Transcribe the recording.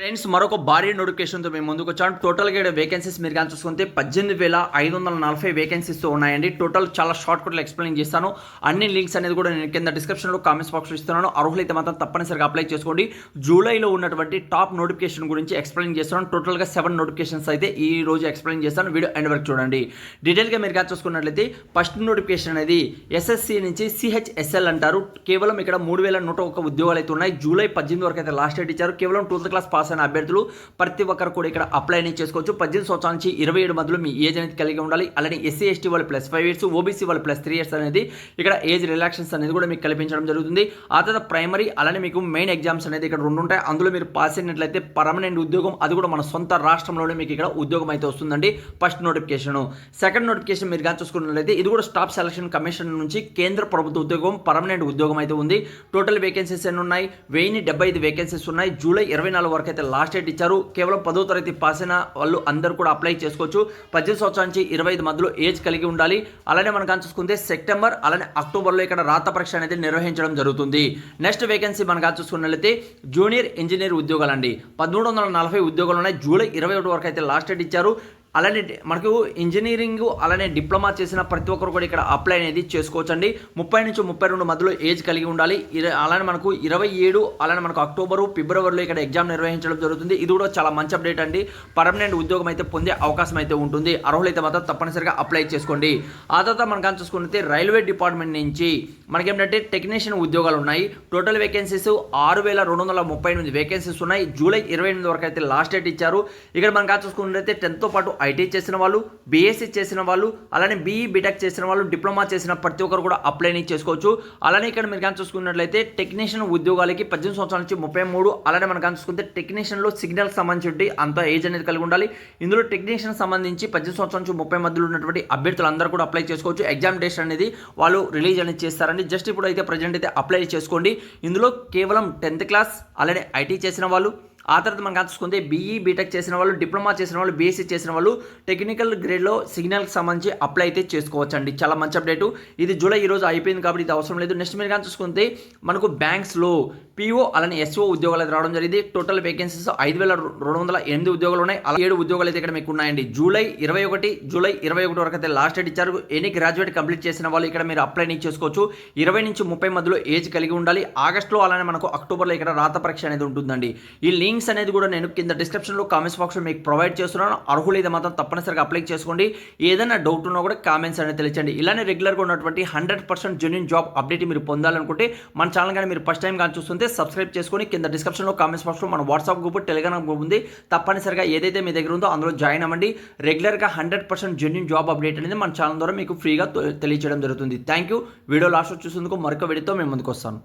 Friends మరొక భారీ నోటిఫికేషన్తో మేము ముందుకు వచ్చాం టోటల్గా ఇక్కడ వేకెన్సీస్ మీరు కానీ చూసుకుంటే పద్దెనిమిది వేల ఐదు వందల నలభై వేకెన్సీస్ ఉన్నాయండి. టోటల్ చాలా షార్ట్ కట్లో ఎక్స్ప్లెయిన్ చేస్తాను. అన్ని లింక్స్ అనేది కూడా నేను కింద డిస్క్రిప్షన్లో కామెంట్స్ బాక్స్లో ఇస్తున్నాను. అర్హులైతే మాత్రం తప్పనిసరిగా అప్లై చేసుకోండి. జూలైలో ఉన్నటువంటి టాప్ నోటిఫికేషన్ గురించి ఎక్స్ప్లెయిన్ చేస్తున్నాను. టోటల్గా సెవెన్ నోటిఫికేషన్స్ అయితే ఈ రోజు ఎక్స్ప్లెయిన్ చేస్తాను. వీడియో ఎండ్ వరకు చూడండి. డీటెయిల్గా మీరు కానీ చూసుకున్నట్లయితే ఫస్ట్ నోటిఫికేషన్ అనేది ఎస్ఎస్సి నుంచి సిహెచ్ఎస్ఎల్ అంటారు. కేవలం ఇక్కడ మూడు వేల నూట ఒక ఉద్యోగాలు అయితే ఉన్నాయి. జూలై పద్దెనిమిది వరకు అయితే లాస్ట్ డేట్ ఇచ్చారు. కేవలం ట్వెల్త్ క్లాస్ పాస్ అయిన అభ్యర్థులు ప్రతి ఒక్కరు కూడా ఇక్కడ అప్లై అనేది చేసుకోవచ్చు. పద్దెనిమిది సంవత్సరాల నుంచి ఇరవై ఏడు మధ్యలో మీ ఏజ్ అనేది కలిగి ఉండాలి. అలానే ఎస్సీ ఎస్టీ వాళ్ళు ప్లస్ ఫైవ్ ఇయర్స్ ఓబీసీ వాళ్ళు ప్లస్ త్రీ ఇయర్స్ అనేది ఇక్కడ ఏజ్ రిలాక్షన్స్ అనేది కూడా మీకు కల్పించడం జరుగుతుంది. ఆ తర్వాత ప్రైమరీ అలానే మీకు మెయిన్ ఎగ్జామ్స్ అనేది ఇక్కడ రెండు ఉంటాయి. అందులో మీరు పాస్ అయినట్లయితే పర్మనెంట్ ఉద్యోగం అది కూడా మన సొంత రాష్ట్రంలోనే మీకు ఇక్కడ ఉద్యోగం అయితే వస్తుందండి. ఫస్ట్ నోటిఫికేషన్ సెకండ్ నోటిఫికేషన్ మీరు కానీ చూసుకున్నట్లయితే ఇది కూడా స్టాఫ్ సెలక్షన్ కమిషన్ నుంచి కేంద్ర ప్రభుత్వ ఉద్యోగం పర్మనెంట్ ఉద్యోగం అయితే ఉంది. టోటల్ వేకెన్సీస్ ఎన్ని ఉన్నాయి? వెయ్యి డెబ్బై ఐదు వేకెన్సీస్ ఉన్నాయి. జూలై ఇరవై నాలుగు వరకు అయితే లాస్ట్ డేట్ ఇచ్చారు కేవలం పదో తరగతి పాస్ అయిన వాళ్ళు అందరూ కూడా అప్లై చేసుకోవచ్చు. పద్దెనిమిది సంవత్సరాల నుంచి ఇరవై ఐదు మధ్యలో ఏజ్ కలిగి ఉండాలి. అలానే మనం కానీ చూసుకుంటే సెప్టెంబర్ అలానే అక్టోబర్లో ఇక్కడ రాత పరీక్ష అనేది నిర్వహించడం జరుగుతుంది. నెక్స్ట్ వేకెన్సీ మనం కానీ చూసుకున్నట్లయితే జూనియర్ ఇంజనీర్ ఉద్యోగాలు అండి పదమూడు వందల నలభై ఉద్యోగాలు ఉన్నాయి. జూలై ఇరవై ఒకటి వరకు అయితే లాస్ట్ డేట్ ఇచ్చారు. అలానే మనకు ఇంజనీరింగ్ అలానే డిప్లొమా చేసిన ప్రతి ఒక్కరు కూడా ఇక్కడ అప్లై అనేది చేసుకోవచ్చండి. ముప్పై నుంచి ముప్పై రెండు మధ్యలో ఏజ్ కలిగి ఉండాలి. అలానే మనకు ఇరవై ఏడు అలానే మనకు అక్టోబరు ఫిబ్రవరిలో ఇక్కడ ఎగ్జామ్ నిర్వహించడం జరుగుతుంది. ఇది కూడా చాలా మంచి అప్డేట్ అండి. పర్మనెంట్ ఉద్యోగం అయితే పొందే అవకాశం అయితే ఉంటుంది. అర్హులైతే మాత్రం తప్పనిసరిగా అప్లై చేసుకోండి. ఆ తర్వాత మనం కానీ చూసుకుంటే రైల్వే డిపార్ట్మెంట్ నుంచి మనకేంటంటే టెక్నీషియన్ ఉద్యోగాలు ఉన్నాయి టోటల్ వేకెన్సీస్ ఆరు వేల రెండు వందల ముప్పై ఎనిమిది వేకెన్సీస్ ఉన్నాయి. జూలై ఇరవై ఎనిమిది వరకు అయితే లాస్ట్ డేట్ ఇచ్చారు. ఇక్కడ మనం కాదు చూసుకున్నట్లయితే టెన్త్తో పాటు ఐటీ చేసిన వాళ్ళు బీఎస్సీ చేసిన వాళ్ళు అలానే బీఈ బీటెక్ చేసిన వాళ్ళు డిప్లొమా చేసిన ప్రతి ఒక్కరు కూడా అప్లై అనేది చేసుకోవచ్చు. అలానే ఇక్కడ మీరు కానీ చూసుకున్నట్లయితే టెక్నీషియన్ ఉద్యోగాలకి పద్దెనిమిది సంవత్సరాల నుంచి ముప్పై మూడు అలానే మనం కానీ చూసుకుంటే టెక్నీషియన్లో సిగ్నల్ సంబంధించి అంత ఏజ్ అనేది కలిగి ఉండాలి. ఇందులో టెక్నీషియన్ సంబంధించి పద్దెనిమిది సంవత్సరాల నుంచి ముప్పై మధ్యలో ఉన్నటువంటి అభ్యర్థులు అందరూ కూడా అప్లై చేసుకోవచ్చు. ఎగ్జామినేషన్ అనేది వాళ్ళు రిలీజ్ అనేది చేస్తారండి జస్ట్ ఇప్పుడు అయితే ప్రజెంట్ అయితే అప్లై చేసుకోండి. ఇందులో కేవలం టెన్త్ క్లాస్ అలానే ఐటీ చేసిన వాళ్ళు ఆ తర్వాత మనం చూసుకుంటే బీఈ బీటెక్ చేసిన వాళ్ళు డిప్లొమా చేసిన వాళ్ళు బీఎస్సీ చేసిన వాళ్ళు టెక్నికల్ గ్రేడ్లో సిగ్నల్కి సంబంధించి అప్లై అయితే చేసుకోవచ్చు అండి చాలా మంచి అప్డేటు ఇది జూలై ఈ రోజు అయిపోయింది కాబట్టి ఇది అవసరం లేదు. నెక్స్ట్ మీరు కానీ చూసుకుంటే మనకు బ్యాంక్స్లో పీఓ అలానే ఎస్ఓ ఉద్యోగాలు రావడం జరిగింది. టోటల్ వేకెన్సీస్ ఐదు వేల రెండు వందల ఎనిమిది ఉద్యోగాలు ఉన్నాయి. అలా ఏడు ఉద్యోగాలు అయితే ఇక్కడ మీకు ఉన్నాయండి. జూలై ఇరవై ఒకటి జూలై ఇరవై ఒకటి వరకు అయితే లాస్ట్ డేట్ ఇచ్చారు. ఎనీ గ్రాడ్యుయేట్ కంప్లీట్ చేసిన వాళ్ళు ఇక్కడ మీరు అప్లై అనేది చేసుకోవచ్చు. ఇరవై నుంచి ముప్పై మధ్యలో ఏజ్ కలిగి ఉండాలి. ఆగస్టులో అలానే మనకు అక్టోబర్లో ఇక్కడ రాత పరీక్ష అనేది ఉంటుందండి. ఈ లింక్స్ అనేది కూడా నేను కింద డిస్క్రిప్షన్లో కామెంట్స్ బాక్స్లో మీకు ప్రొవైడ్ చేస్తున్నాను. అర్హులైతే మాత్రం తప్పనిసరిగా అప్లై చేసుకోండి. ఏదైనా డౌట్ ఉన్నా కూడా కామెంట్స్ అనేది తెలియచండి ఇలానే రెగ్యులర్గా ఉన్నటువంటి hundred percent genuine job update మీరు పొందాలనుకుంటే మన ఛానల్ కానీ మీరు ఫస్ట్ టైం కానీ చూస్తుంటే సబ్స్క్రైబ్ చేసుకొని కింద డిస్క్రిప్షన్లో కామెంట్స్ బాక్స్లో మన వాట్సాప్ గ్రూప్ టెలిగ్రామ్ గ్రూప్ ఉంది. తప్పనిసరిగా ఏదైతే మీ దగ్గర ఉందో అందులో జాయిన్ అవ్వండి. రెగ్యులర్గా hundred percent genuine job update అనేది మన ఛానల్ ద్వారా మీకు ఫ్రీగా తెలియచేయడం జరుగుతుంది. థ్యాంక్ యూ వీడియో లాస్ట్ చూసేందుకు మరొక వీడియోతో మేము ముందుకు వస్తాను.